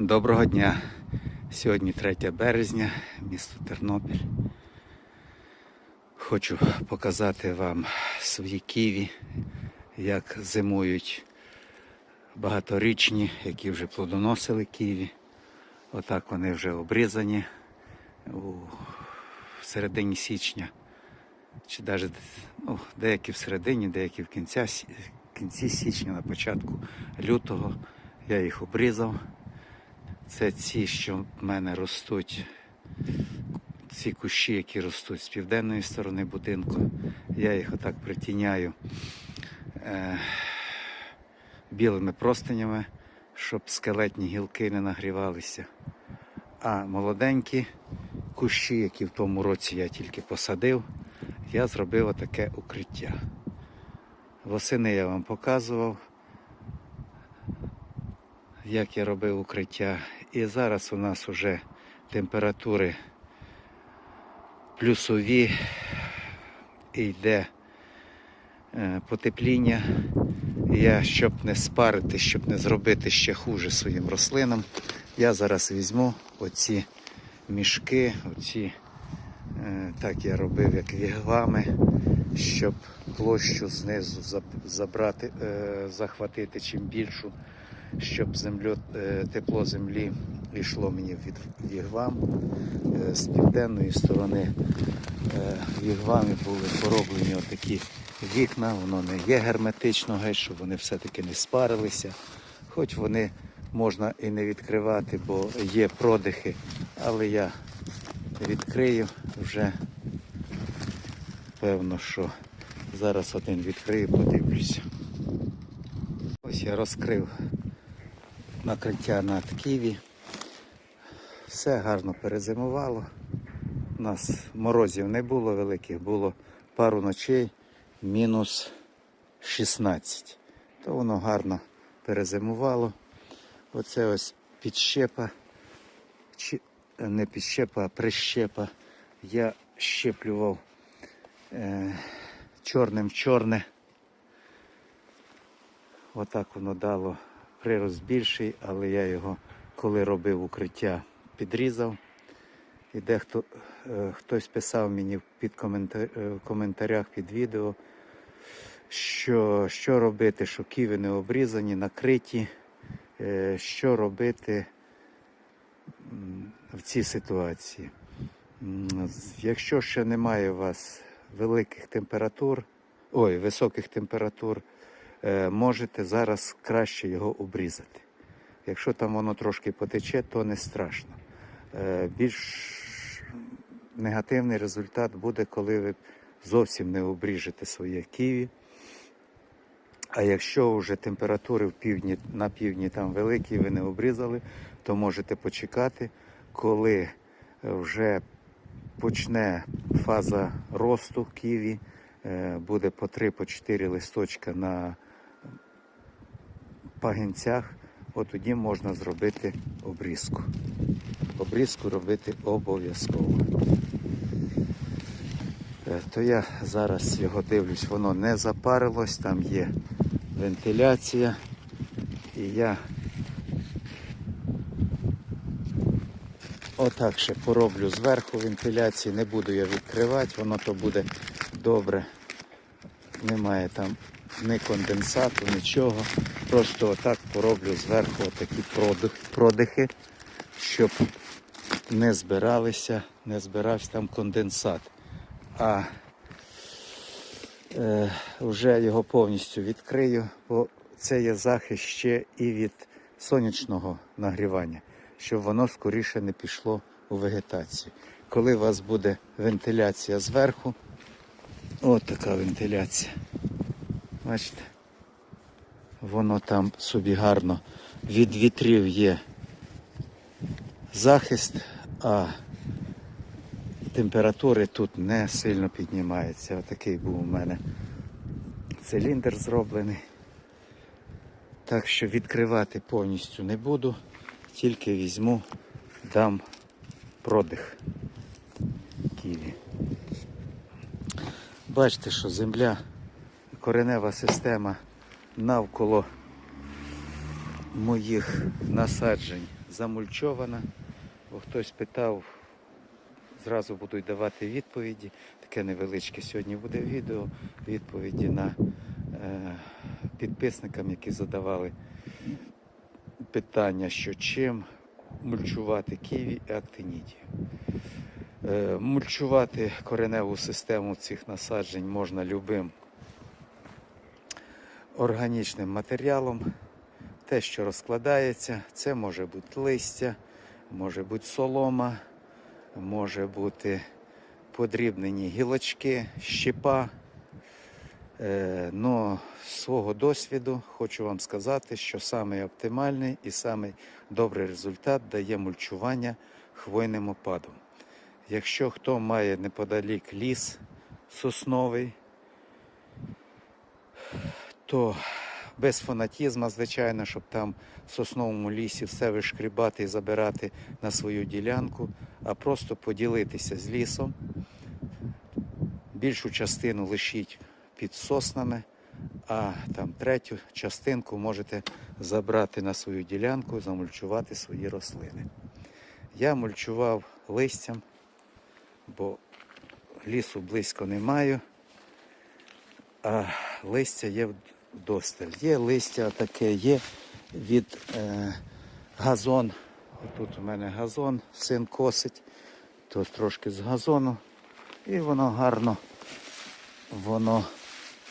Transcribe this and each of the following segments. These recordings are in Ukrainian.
Доброго дня. Сьогодні 3 березня, місто Тернопіль. Хочу показати вам свої ківі, як зимують багаторічні, які вже плодоносили ківі. Отак вони вже обрізані у середині січня. Чи навіть ну, деякі в середині, деякі в кінця, сі- кінці січня, на початку лютого. Я їх обрізав. Це ці, що в мене ростуть, ці кущі, які ростуть з південної сторони будинку. Я їх отак притіняю е, білими простинями, щоб скелетні гілки не нагрівалися. А молоденькі кущі, які в тому році я тільки посадив, я зробив отаке укриття. Восени я вам показував як я робив укриття. І зараз у нас вже температури плюсові, і йде е, потепління. Я, щоб не спарити, щоб не зробити ще хуже своїм рослинам, я зараз візьму оці мішки, оці, е, так я робив, як вігвами, щоб площу знизу забрати, е, захватити чим більшу щоб землю, е, тепло землі йшло мені від вігвам. Е, З південної сторони е, вігвами були пороблені отакі вікна, воно не є герметично, геть, щоб вони все-таки не спарилися. Хоч вони можна і не відкривати, бо є продихи, але я відкрию вже певно, що зараз один відкрию, подивлюся. Ось я розкрив накриття над Києві. Все гарно перезимувало. У нас морозів не було великих, було пару ночей мінус 16. То воно гарно перезимувало. Оце ось підщепа, чи не підщепа, а прищепа. Я щеплював е, чорним чорне. Отак воно дало прирост більший, але я його, коли робив укриття, підрізав. І дехто е, хтось писав мені під коментар, е, в коментарях під відео, що, що робити, що ківи не обрізані, накриті, е, що робити в цій ситуації. Якщо ще немає у вас великих температур, ой, високих температур, можете зараз краще його обрізати. Якщо там воно трошки потече, то не страшно. Е, Більш негативний результат буде, коли ви зовсім не обріжете своє ківі. А якщо вже температури в півдні, на півдні там великі, ви не обрізали, то можете почекати, коли е, вже почне фаза росту ківі, е, буде по 3-4 листочка на пагінцях, от тоді можна зробити обрізку. Обрізку робити обов'язково. Е, То я зараз його дивлюсь, воно не запарилось, там є вентиляція. І я отак ще пороблю зверху вентиляції, не буду я відкривати, воно то буде добре. Немає там ні конденсату, нічого. Просто отак пороблю зверху отакі продихи, щоб не збиралися, не збирався там конденсат. А е, вже його повністю відкрию, бо це є захист ще і від сонячного нагрівання, щоб воно скоріше не пішло у вегетацію. Коли у вас буде вентиляція зверху, от така вентиляція. Бачите? Воно там собі гарно від вітрів є захист, а температури тут не сильно піднімаються. Отакий був у мене циліндр зроблений. Так що відкривати повністю не буду, тільки візьму, дам продих ківі. Бачите, що земля, коренева система навколо моїх насаджень замульчована. Бо хтось питав, зразу будуть давати відповіді. Таке невеличке сьогодні буде відео, відповіді на е, підписникам, які задавали питання, що чим мульчувати ківі і актинідію. Е, Мульчувати кореневу систему цих насаджень можна любим органічним матеріалом. Те, що розкладається, це може бути листя, може бути солома, може бути подрібнені гілочки, щепа. Е, Но з свого досвіду хочу вам сказати, що самий оптимальний і самий добрий результат дає мульчування хвойним опадом. Якщо хто має неподалік ліс сосновий, то без фанатізму, звичайно, щоб там в сосновому лісі все вишкрібати і забирати на свою ділянку, а просто поділитися з лісом. Більшу частину лишіть під соснами, а там третю частинку можете забрати на свою ділянку, замульчувати свої рослини. Я мульчував листям, бо лісу близько не маю, а листя є вдосталь. Є листя таке, є від е, газон. Тут у мене газон, син косить, то трошки з газону. І воно гарно, воно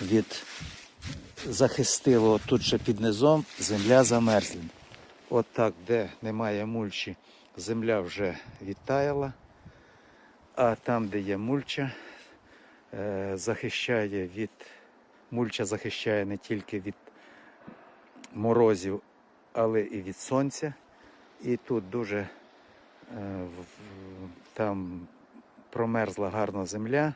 від захистило тут ще під низом земля замерзла. От так, де немає мульчі, земля вже відтаяла, а там, де є мульча, е, захищає від мульча захищає не тільки від морозів, але і від сонця. І тут дуже е, там промерзла гарна земля,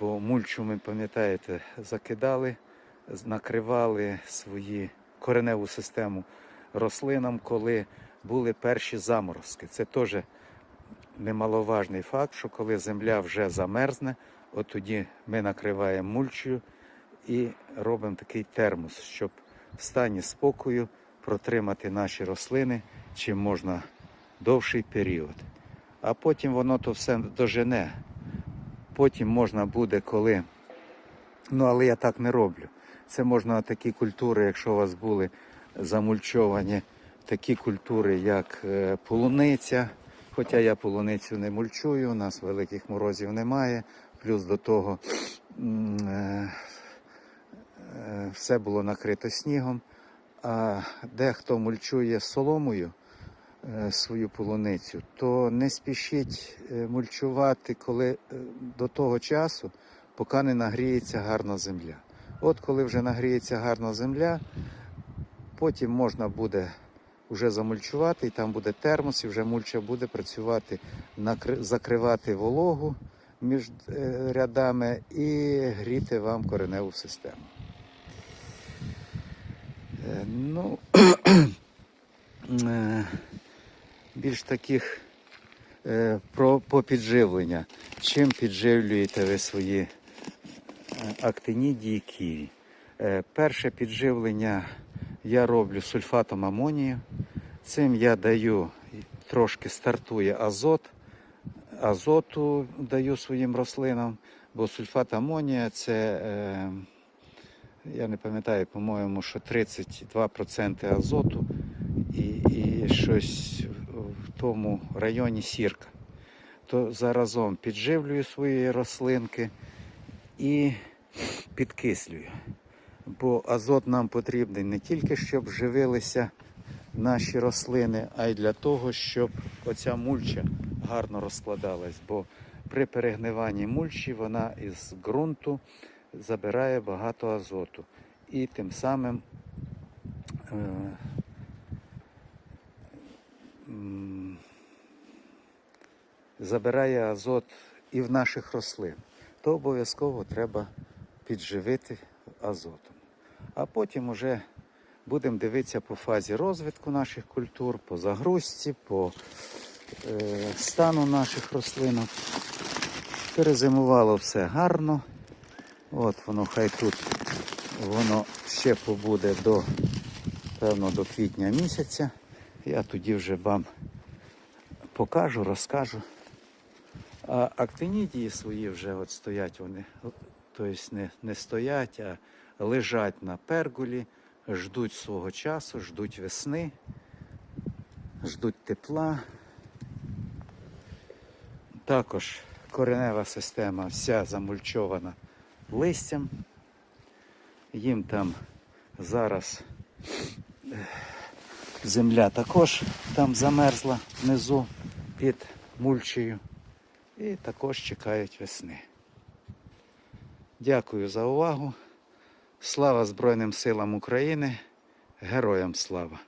бо мульчу, ми пам'ятаєте, закидали, накривали свої кореневу систему рослинам, коли були перші заморозки. Це теж немаловажний факт, що коли земля вже замерзне, от тоді ми накриваємо мульчою і робимо такий термос, щоб в стані спокою протримати наші рослини чим можна довший період. А потім воно то все дожене. Потім можна буде, коли. Ну, але я так не роблю. Це можна такі культури, якщо у вас були замульчовані такі культури, як е, полуниця. Хоча я полуницю не мульчую, у нас великих морозів немає. Плюс до того е, все було накрито снігом. А дехто мульчує соломою е, свою полуницю, то не спішіть е, мульчувати коли, е, до того часу, поки не нагріється гарна земля. От коли вже нагріється гарна земля, потім можна буде вже замульчувати, і там буде термос, і вже мульча буде працювати, закривати вологу між е, рядами і гріти вам кореневу систему. Ну, е, більш таких е, про по підживлення. Чим підживлюєте ви свої е, актинідії ківі? Перше підживлення я роблю сульфатом амонію. Цим я даю трошки стартує азот. Азоту даю своїм рослинам, бо сульфат амонія це, я не пам'ятаю, по-моєму, що 32% азоту і, і щось в тому районі сірка. То заразом підживлюю свої рослинки і підкислюю. Бо азот нам потрібний не тільки, щоб живилися наші рослини, а й для того, щоб оця мульча гарно розкладалась. Бо при перегниванні мульчі вона із ґрунту забирає багато азоту. І тим самим е, забирає азот і в наших рослин, то обов'язково треба підживити азотом. А потім уже будемо дивитися по фазі розвитку наших культур, по загрузці, по е, стану наших рослинок. Перезимувало все гарно. От воно хай тут воно ще побуде до, певно, до квітня місяця. Я тоді вже вам покажу, розкажу. А актинідії свої вже от стоять вони, тобто не, не стоять, а лежать на пергулі, ждуть свого часу, ждуть весни, ждуть тепла. Також коренева система вся замульчована листям. Їм там зараз е, земля також там замерзла внизу під мульчею. І також чекають весни. Дякую за увагу. Слава Збройним силам України. Героям слава!